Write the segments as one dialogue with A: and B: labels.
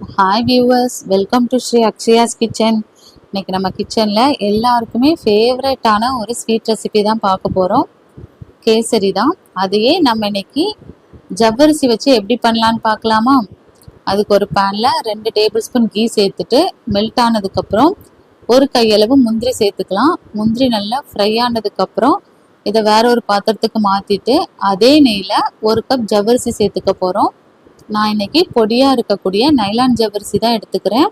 A: Hi viewers welcome to Sri Akshaya's kitchen இன்னைக்கு நம்ம கிச்சனில் எல்லாருக்குமே ஃபேவரட்டான ஒரு ஸ்வீட் ரெசிபி தான் பார்க்க போகிறோம் கேசரி தான். அதையே நம்ம இன்னைக்கு ஜவ்வரிசி வச்சு எப்படி பண்ணலான்னு பார்க்கலாமா? அதுக்கு ஒரு பேனில் ரெண்டு டேபிள் ஸ்பூன் கீ சேர்த்துட்டு மெல்ட் ஆனதுக்கப்புறம் ஒரு கையளவு முந்திரி சேர்த்துக்கலாம். முந்திரி நல்லா ஃப்ரை ஆனதுக்கப்புறம் இதை வேற ஒரு பாத்திரத்துக்கு மாற்றிட்டு அதே நெய்யில் ஒரு கப் ஜவ்வரிசி சேர்த்துக்க போகிறோம் நான் இன்னைக்கு பொடியாக இருக்கக்கூடிய நைலான் ஜவ்வரிசி தான் எடுத்துக்கிறேன்.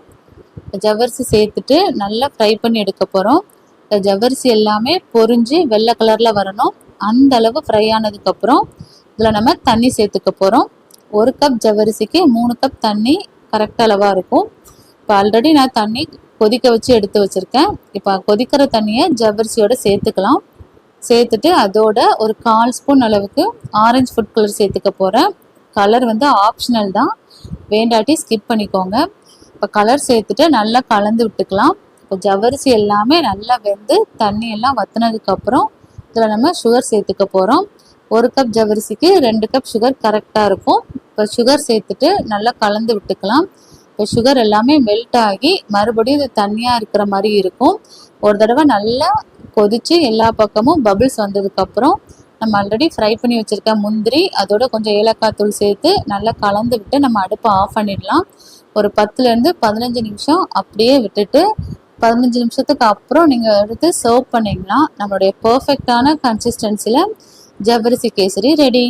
A: ஜவ்வரிசி சேர்த்துட்டு நல்லா ஃப்ரை பண்ணி எடுக்க போகிறோம் இந்த ஜவ்வரிசி எல்லாமே பொரிஞ்சு வெள்ளை கலரில் வரணும். அந்த அளவு ஃப்ரை ஆனதுக்கப்புறம் இதில் நம்ம தண்ணி சேர்த்துக்க போகிறோம் ஒரு கப் ஜவ்வரிசிக்கு மூணு கப் தண்ணி கரெக்ட் அளவாக இருக்கும். இப்போ ஆல்ரெடி நான் தண்ணி கொதிக்க வச்சு எடுத்து வச்சுருக்கேன். இப்போ கொதிக்கிற தண்ணியை ஜவ்வரிசியோடு சேர்த்துக்கலாம். சேர்த்துட்டு அதோட ஒரு கால் ஸ்பூன் அளவுக்கு ஆரஞ்சு ஃபுட் கலர் சேர்த்துக்க போகிறேன் கலர் வந்து ஆப்ஷனல் தான். வேண்டாட்டி ஸ்கிப் பண்ணிக்கோங்க. இப்போ கலர் சேர்த்துட்டு நல்லா கலந்து விட்டுக்கலாம். இப்போ ஜவ்வரிசி எல்லாமே நல்லா வெந்து தண்ணி எல்லாம் வத்துனதுக்கப்புறம் இதில் நம்ம சுகர் சேர்த்துக்க போகிறோம் ஒரு கப் ஜவரிசிக்கு ரெண்டு கப் சுகர் கரெக்டாக இருக்கும். இப்போ சுகர் சேர்த்துட்டு நல்லா கலந்து விட்டுக்கலாம். இப்போ சுகர் எல்லாமே மெல்ட் ஆகி மறுபடியும் இது தண்ணியாக இருக்கிற மாதிரி இருக்கும். ஒரு தடவை நல்லா கொதித்து எல்லா பக்கமும் பபிள்ஸ் வந்ததுக்கப்புறம் நம்ம ஆல்ரெடி ஃப்ரை பண்ணி வச்சுருக்க முந்திரி அதோட கொஞ்சம் ஏலக்காய் தூள் சேர்த்து நல்லா கலந்து விட்டு நம்ம அடுப்பை ஆஃப் பண்ணிடலாம். ஒரு பத்துலேருந்து பதினஞ்சு நிமிஷம் அப்படியே விட்டுட்டு பதினஞ்சு நிமிஷத்துக்கு அப்புறம் நீங்கள் எடுத்து சர்வ் பண்ணிங்கன்னா நம்மளுடைய பர்ஃபெக்டான கன்சிஸ்டன்சியில் ஜவ்வரிசி கேசரி ரெடி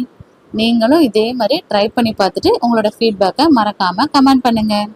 A: நீங்களும் இதே மாதிரி ட்ரை பண்ணி பார்த்துட்டு உங்களோட ஃபீட்பேக்கை மறக்காமல் கமெண்ட் பண்ணுங்கள்